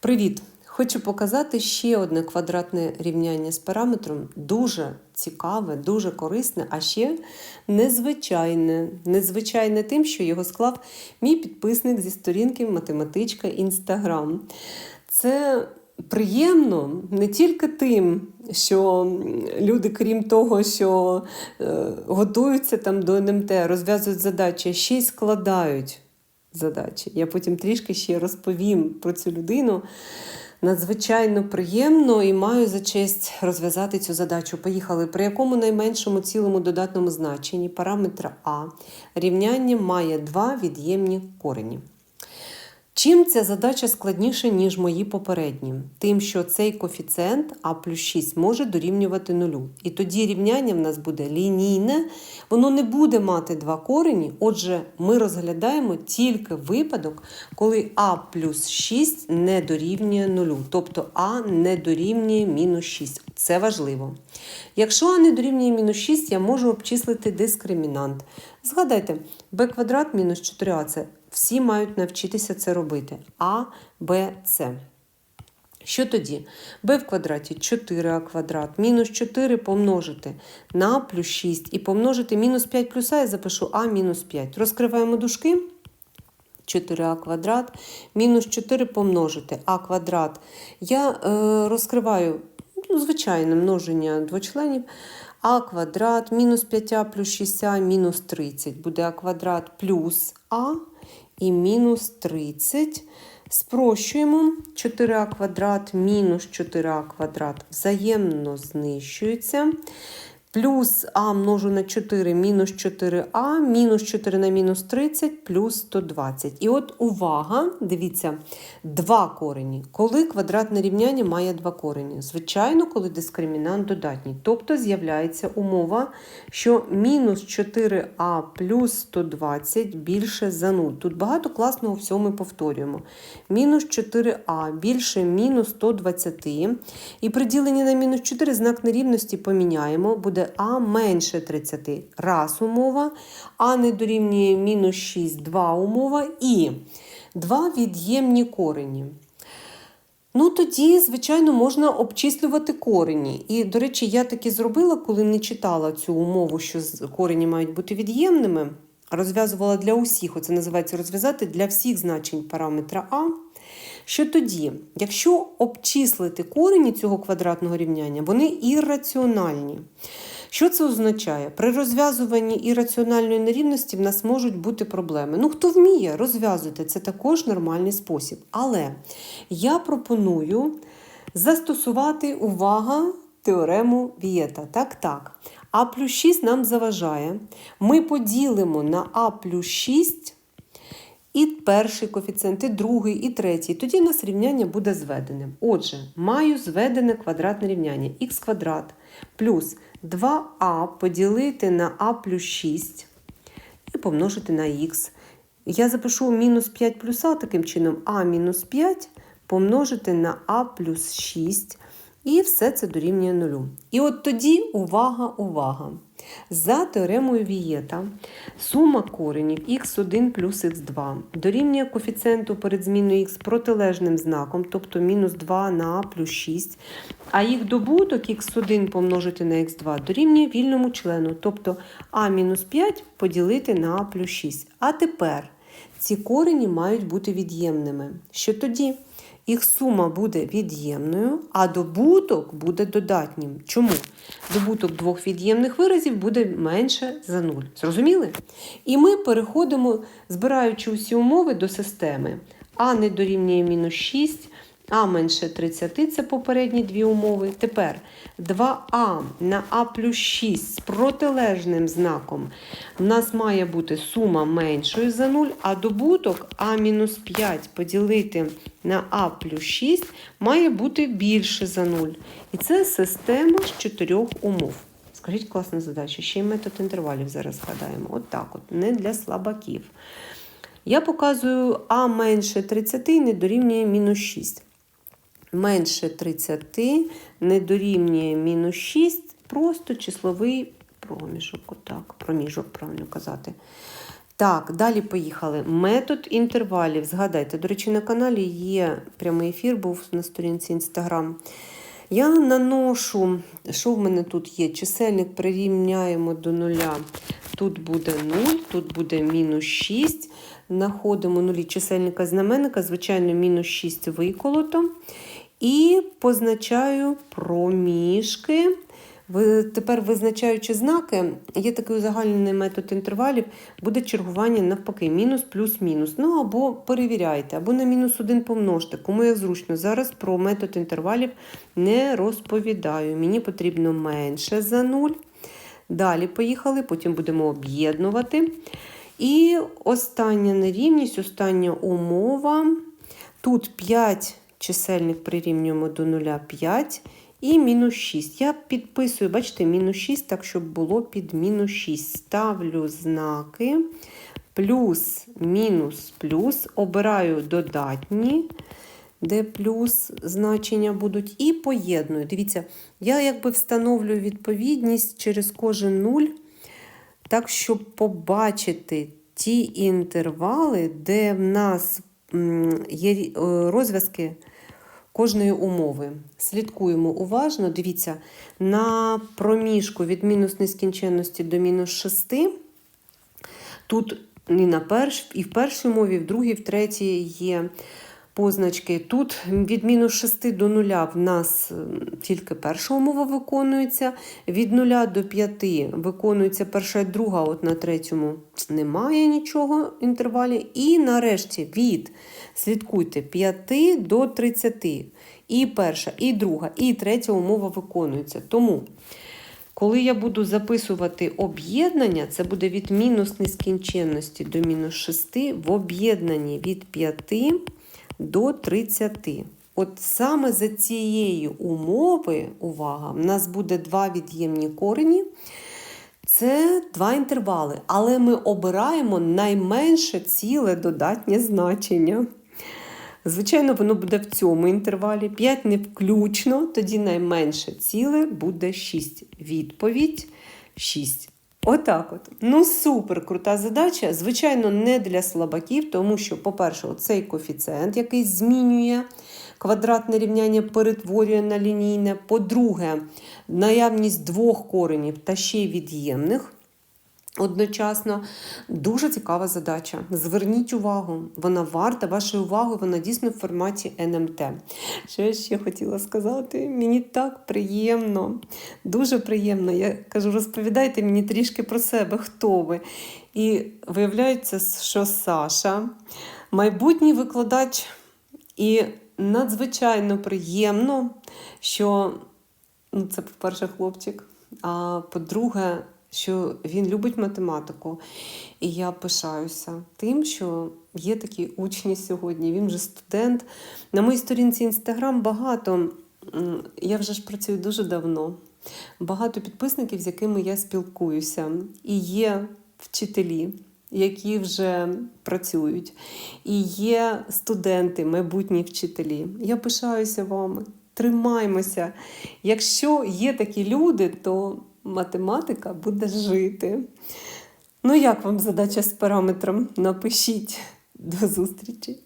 Привіт! Хочу показати ще одне квадратне рівняння з параметром. Дуже цікаве, дуже корисне, а ще незвичайне. Незвичайне тим, що його склав мій підписник зі сторінки Математичка Інстаграм. Це приємно не тільки тим, що люди, крім того, що е, готуються там до НМТ, розв'язують задачі, ще й складають задачі. Я потім трішки ще розповім про цю людину. Надзвичайно приємно і маю за честь розв'язати цю задачу. Поїхали. При якому найменшому цілому додатному значенні параметра А рівняння має два від'ємні корені. Чим ця задача складніша, ніж мої попередні? Тим, що цей коефіцієнт А плюс 6 може дорівнювати нулю. І тоді рівняння в нас буде лінійне, воно не буде мати два корені. Отже, ми розглядаємо тільки випадок, коли А плюс 6 не дорівнює нулю. Тобто А не дорівнює мінус 6. Це важливо. Якщо А не дорівнює мінус 6, я можу обчислити дискримінант. Згадайте, b квадрат мінус 4а це всі мають навчитися це робити. А, Б, С. Що тоді? b в квадраті 4а квадрат, мінус 4 помножити на плюс 6 і помножити мінус 5 плюс А, я запишу А мінус 5. Розкриваємо дужки. 4а квадрат, мінус 4 помножити а квадрат. Я е, розкриваю ну, звичайне множення двочленів. А квадрат мінус 5а плюс 6а мінус 30. Буде а квадрат плюс А і мінус 30. Спрощуємо 4а квадрат мінус 4а квадрат взаємно знищується. Плюс А множу на 4 мінус 4а, мінус 4 на мінус 30, плюс 120. І от увага, дивіться, два корені. Коли квадратне рівняння має два корені? Звичайно, коли дискримінант додатній. Тобто з'являється умова, що мінус 4а плюс 120 більше за 0. Тут багато класного всього ми повторюємо. Мінус 4а більше мінус 120. І при діленні на мінус 4 знак нерівності поміняємо. Буде а менше 30. Раз умова, а не дорівнює мінус 6, два умова і два від'ємні корені. Ну, тоді, звичайно, можна обчислювати корені. І, до речі, я таки зробила, коли не читала цю умову, що корені мають бути від'ємними. Розв'язувала для усіх, оце називається розв'язати для всіх значень параметра А. Що тоді, якщо обчислити корені цього квадратного рівняння, вони ірраціональні. Що це означає? При розв'язуванні ірраціональної нерівності в нас можуть бути проблеми. Ну, хто вміє, розв'язуйте, це також нормальний спосіб. Але я пропоную застосувати увага теорему Вієта. Так, так. А плюс 6 нам заважає. Ми поділимо на А плюс 6 і перший коефіцієнт, і другий, і третій. Тоді у нас рівняння буде зведеним. Отже, маю зведене квадратне рівняння х квадрат плюс 2а поділити на а плюс 6 і помножити на х. Я запишу мінус 5 плюс а таким чином а мінус 5 помножити на а плюс 6. І все це дорівнює нулю. І от тоді увага, увага! За теоремою Вієта сума коренів х1 плюс х2 дорівнює коефіцієнту перед зміною х протилежним знаком, тобто мінус 2 на плюс 6, а їх добуток х1 помножити на х2 дорівнює вільному члену, тобто а мінус 5 поділити на плюс 6. А тепер ці корені мають бути від'ємними. Що тоді? Їх сума буде від'ємною, а добуток буде додатнім. Чому? Добуток двох від'ємних виразів буде менше за 0. Зрозуміли? І ми переходимо, збираючи усі умови до системи. А не дорівнює мінус 6, а менше 30 це попередні дві умови. Тепер 2а на а плюс 6 з протилежним знаком. У нас має бути сума меншою за 0, а добуток а мінус 5 поділити на а плюс 6 має бути більше за 0. І це система з чотирьох умов. Скажіть, класна задача. Ще й метод інтервалів зараз згадаємо. От так от, не для слабаків. Я показую а менше 30 не дорівнює мінус 6 менше 30 не дорівнює мінус 6, просто числовий проміжок. Отак, проміжок, правильно казати. Так, далі поїхали. Метод інтервалів. Згадайте, до речі, на каналі є прямий ефір, був на сторінці Інстаграм. Я наношу, що в мене тут є? Чисельник прирівняємо до нуля. Тут буде 0, тут буде мінус 6. Знаходимо нулі чисельника знаменника, звичайно, мінус 6 виколото. І позначаю проміжки. Тепер, визначаючи знаки, є такий узагальнений метод інтервалів, буде чергування навпаки, мінус плюс мінус. Ну або перевіряйте, або на мінус 1 помножте. Кому як зручно. Зараз про метод інтервалів не розповідаю. Мені потрібно менше за 0. Далі поїхали, потім будемо об'єднувати. І остання нерівність, остання умова. Тут 5 чисельник прирівнюємо до 0, 5 і мінус 6. Я підписую, бачите, мінус 6, так, щоб було під мінус 6. Ставлю знаки. Плюс, мінус, плюс. Обираю додатні, де плюс значення будуть, і поєдную. Дивіться, я якби встановлюю відповідність через кожен нуль, так, щоб побачити ті інтервали, де в нас є е, розв'язки кожної умови. Слідкуємо уважно. Дивіться, на проміжку від мінус нескінченності до мінус 6. Тут і на перш, і в першій умові, і в другій, і в третій є позначки. Тут від мінус 6 до 0 в нас тільки перша умова виконується. Від 0 до 5 виконується перша і друга, от на третьому немає нічого інтервалі. І нарешті від, слідкуйте, 5 до 30. І перша, і друга, і третя умова виконується. Тому коли я буду записувати об'єднання, це буде від мінус нескінченності до мінус 6 в об'єднанні від 5 до 30. От саме за цієї умови, увага, в нас буде два від'ємні корені. Це два інтервали, але ми обираємо найменше ціле додатнє значення. Звичайно, воно буде в цьому інтервалі. 5 не включно, тоді найменше ціле буде 6. Відповідь 6. Отак от. Ну, супер крута задача. Звичайно, не для слабаків, тому що, по-перше, цей коефіцієнт, який змінює квадратне рівняння, перетворює на лінійне. По-друге, наявність двох коренів та ще й від'ємних. Одночасно дуже цікава задача. Зверніть увагу, вона варта вашої уваги, вона дійсно в форматі НМТ. Що я ще хотіла сказати? Мені так приємно, дуже приємно. Я кажу, розповідайте мені трішки про себе, хто ви. І виявляється, що Саша, майбутній викладач, і надзвичайно приємно, що ну, це, по-перше, хлопчик, а по-друге, що він любить математику. І я пишаюся тим, що є такі учні сьогодні. Він вже студент. На моїй сторінці Інстаграм багато. Я вже ж працюю дуже давно. Багато підписників, з якими я спілкуюся. І є вчителі, які вже працюють. І є студенти, майбутні вчителі. Я пишаюся вами. Тримаймося. Якщо є такі люди, то математика буде жити. Ну, як вам задача з параметром? Напишіть. До зустрічі!